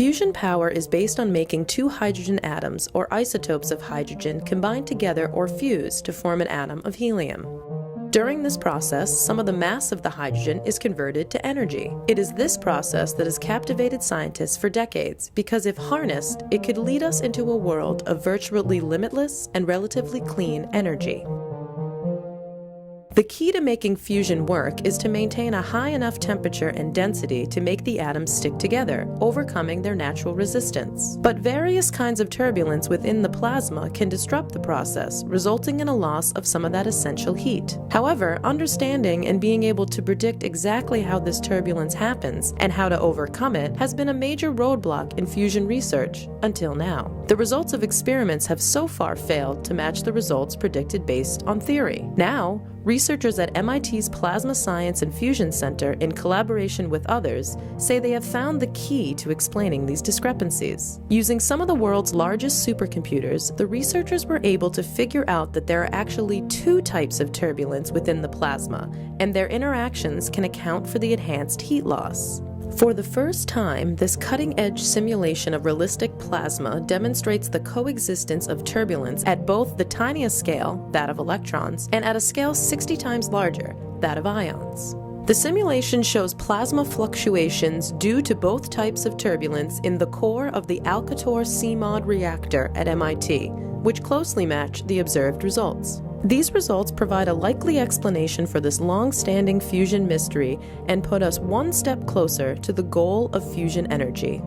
Fusion power is based on making two hydrogen atoms or isotopes of hydrogen combine together or fuse to form an atom of helium. During this process, some of the mass of the hydrogen is converted to energy. It is this process that has captivated scientists for decades because, if harnessed, it could lead us into a world of virtually limitless and relatively clean energy. The key to making fusion work is to maintain a high enough temperature and density to make the atoms stick together, overcoming their natural resistance. But various kinds of turbulence within the plasma can disrupt the process, resulting in a loss of some of that essential heat. However, understanding and being able to predict exactly how this turbulence happens and how to overcome it has been a major roadblock in fusion research until now. The results of experiments have so far failed to match the results predicted based on theory. Now, Researchers at MIT's Plasma Science and Fusion Center, in collaboration with others, say they have found the key to explaining these discrepancies. Using some of the world's largest supercomputers, the researchers were able to figure out that there are actually two types of turbulence within the plasma, and their interactions can account for the enhanced heat loss. For the first time, this cutting edge simulation of realistic plasma demonstrates the coexistence of turbulence at both the tiniest scale, that of electrons, and at a scale 60 times larger, that of ions. The simulation shows plasma fluctuations due to both types of turbulence in the core of the Alcator CMOD reactor at MIT, which closely match the observed results. These results provide a likely explanation for this long standing fusion mystery and put us one step closer to the goal of fusion energy.